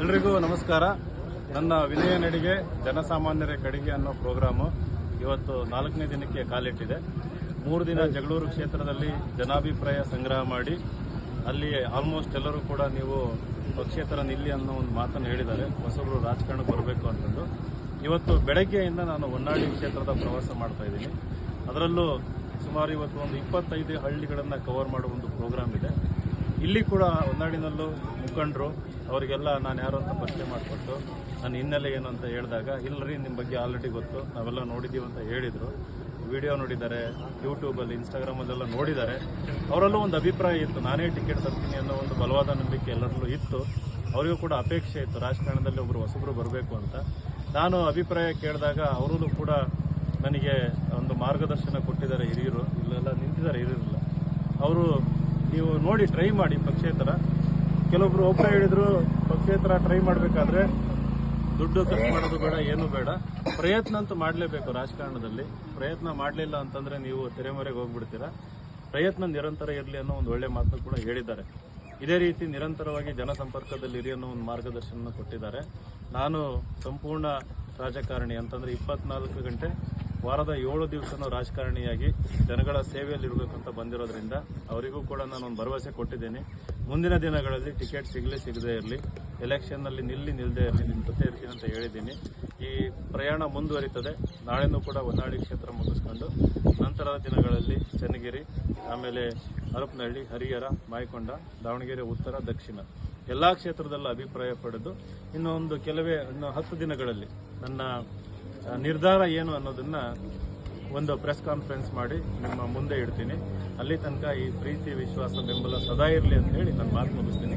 ಎಲ್ರಿಗೂ ನಮಸ್ಕಾರ. ನನ್ನ ವಿನಯ ನಡಿಗೆ ಜನಸಾಮಾನ್ಯರ ಕಡೆಗೆ ಅನ್ನೋ ಪ್ರೋಗ್ರಾಮು ಇವತ್ತು ನಾಲ್ಕನೇ ದಿನಕ್ಕೆ ಕಾಲಿಟ್ಟಿದೆ. ಮೂರು ದಿನ ಜಗಳೂರು ಕ್ಷೇತ್ರದಲ್ಲಿ ಜನಾಭಿಪ್ರಾಯ ಸಂಗ್ರಹ ಮಾಡಿ, ಅಲ್ಲಿ ಆಲ್ಮೋಸ್ಟ್ ಎಲ್ಲರೂ ಕೂಡ ನೀವು ಪಕ್ಷೇತರ ನಿಲ್ಲಿ ಅನ್ನೋ ಒಂದು ಮಾತನ್ನು ಹೇಳಿದ್ದಾರೆ. ಹೊಸಬ್ರು ರಾಜಕಾರಣಕ್ಕೆ ಬರಬೇಕು ಅಂತಂದು. ಇವತ್ತು ಬೆಳಗ್ಗೆಯಿಂದ ನಾನು ಹೊನ್ನಾಳಿ ಕ್ಷೇತ್ರದ ಪ್ರವಾಸ ಮಾಡ್ತಾ ಇದ್ದೀನಿ. ಅದರಲ್ಲೂ ಸುಮಾರು ಇವತ್ತು ಒಂದು ಇಪ್ಪತ್ತೈದು ಹಳ್ಳಿಗಳನ್ನು ಕವರ್ ಮಾಡುವ ಒಂದು ಪ್ರೋಗ್ರಾಮ್ ಇದೆ. ಇಲ್ಲಿ ಕೂಡ ಹೊನ್ನಾಡಿನಲ್ಲೂ ಮುಖಂಡರು, ಅವರಿಗೆಲ್ಲ ನಾನು ಯಾರು ಅಂತ ಪರಿಚಯ ಮಾಡಿಕೊಟ್ಟು ನನ್ನ ಹಿನ್ನೆಲೆ ಏನು ಅಂತ ಹೇಳಿದಾಗ ಇಲ್ಲರಿ ನಿಮ್ಮ ಬಗ್ಗೆ ಆಲ್ರೆಡಿ ಗೊತ್ತು, ನಾವೆಲ್ಲ ನೋಡಿದ್ದೀವಿ ಅಂತ ಹೇಳಿದರು. ವಿಡಿಯೋ ನೋಡಿದ್ದಾರೆ ಯೂಟ್ಯೂಬಲ್ಲಿ ಇನ್ಸ್ಟಾಗ್ರಾಮಲ್ಲೆಲ್ಲ ನೋಡಿದ್ದಾರೆ. ಅವರಲ್ಲೂ ಒಂದು ಅಭಿಪ್ರಾಯ ಇತ್ತು, ನಾನೇ ಟಿಕೆಟ್ ತರ್ತೀನಿ ಅನ್ನೋ ಒಂದು ಬಲವಾದ ನಂಬಿಕೆ ಎಲ್ಲರಲ್ಲೂ ಇತ್ತು. ಅವರಿಗೂ ಕೂಡ ಅಪೇಕ್ಷೆ ಇತ್ತು, ರಾಜಕಾರಣದಲ್ಲಿ ಒಬ್ಬರು ಹೊಸಬ್ರು ಬರಬೇಕು ಅಂತ. ನಾನು ಅಭಿಪ್ರಾಯ ಕೇಳಿದಾಗ ಅವರಲ್ಲೂ ಕೂಡ ನನಗೆ ಒಂದು ಮಾರ್ಗದರ್ಶನ ಕೊಟ್ಟಿದ್ದಾರೆ ಹಿರಿಯರು, ಇಲ್ಲೆಲ್ಲ ನಿಂತಿದ್ದಾರೆ ಹಿರಿಯರಲ್ಲ. ಅವರು ನೀವು ನೋಡಿ ಟ್ರೈ ಮಾಡಿ ಪಕ್ಷೇತರ. ಕೆಲವೊಬ್ರು ಒಬ್ಬ ಹೇಳಿದ್ರು ಪಕ್ಷೇತರ ಟ್ರೈ ಮಾಡಬೇಕಾದ್ರೆ ದುಡ್ಡು ಖರ್ಚು ಮಾಡೋದು ಬೇಡ ಏನು ಬೇಡ. ಪ್ರಯತ್ನ ಅಂತೂ ಮಾಡಲೇಬೇಕು ರಾಜಕಾರಣದಲ್ಲಿ. ಪ್ರಯತ್ನ ಮಾಡಲಿಲ್ಲ ಅಂತಂದ್ರೆ ನೀವು ತೆರೆಮರೆಗೆ ಹೋಗ್ಬಿಡ್ತೀರಾ. ಪ್ರಯತ್ನ ನಿರಂತರ ಇರಲಿ ಅನ್ನೋ ಒಂದು ಒಳ್ಳೆ ಮಾತು ಕೂಡ ಹೇಳಿದ್ದಾರೆ. ಇದೇ ರೀತಿ ನಿರಂತರವಾಗಿ ಜನಸಂಪರ್ಕದಲ್ಲಿರಿ ಅನ್ನೋ ಒಂದು ಮಾರ್ಗದರ್ಶನ ಕೊಟ್ಟಿದ್ದಾರೆ. ನಾನು ಸಂಪೂರ್ಣ ರಾಜಕಾರಣಿ ಅಂತಂದ್ರೆ ಇಪ್ಪತ್ನಾಲ್ಕು ಗಂಟೆ ವಾರದ ಏಳು ದಿವಸನೂ ರಾಜಕಾರಣಿಯಾಗಿ ಜನಗಳ ಸೇವೆಯಲ್ಲಿರಬೇಕಂತ ಬಂದಿರೋದ್ರಿಂದ ಅವರಿಗೂ ಕೂಡ ನಾನು ಒಂದು ಭರವಸೆ ಕೊಟ್ಟಿದ್ದೇನೆ. ಮುಂದಿನ ದಿನಗಳಲ್ಲಿ ಟಿಕೆಟ್ ಸಿಗಲಿ ಸಿಗದೇ ಇರಲಿ, ಎಲೆಕ್ಷನ್ನಲ್ಲಿ ನಿಲ್ಲಿ ನಿಲ್ಲದೆ ಇರಲಿ ನಿಮ್ಮ ಜೊತೆ ಇರ್ತೀನಿ ಅಂತ ಹೇಳಿದ್ದೀನಿ. ಈ ಪ್ರಯಾಣ ಮುಂದುವರಿತದೆ. ನಾಳೆನೂ ಕೂಡ ಹೊನ್ನಾಳಿ ಕ್ಷೇತ್ರ ಮುಗಿಸ್ಕೊಂಡು ನಂತರದ ದಿನಗಳಲ್ಲಿ ಚನ್ನಗಿರಿ, ಆಮೇಲೆ ಹರಪನಹಳ್ಳಿ ಹರಿಹರ, ಮಾಯಕೊಂಡ, ದಾವಣಗೆರೆ, ಉತ್ತರ, ದಕ್ಷಿಣ ಎಲ್ಲ ಕ್ಷೇತ್ರದಲ್ಲೂ ಅಭಿಪ್ರಾಯ ಪಡೆದು ಇನ್ನೊಂದು ಕೆಲವೇ, ಇನ್ನು ಹತ್ತು ದಿನಗಳಲ್ಲಿ ನನ್ನ ನಿರ್ಧಾರ ಏನು ಅನ್ನೋದನ್ನ ಒಂದು ಪ್ರೆಸ್ ಕಾನ್ಫರೆನ್ಸ್ ಮಾಡಿ ನಿಮ್ಮ ಮುಂದೆ ಇಡ್ತೀನಿ. ಅಲ್ಲಿ ತನಕ ಈ ಪ್ರೀತಿ, ವಿಶ್ವಾಸ, ಬೆಂಬಲ ಸದಾ ಇರಲಿ ಅಂತ ಹೇಳಿ ನಾನು ಮಾತು ಮುಗಿಸ್ತೀನಿ.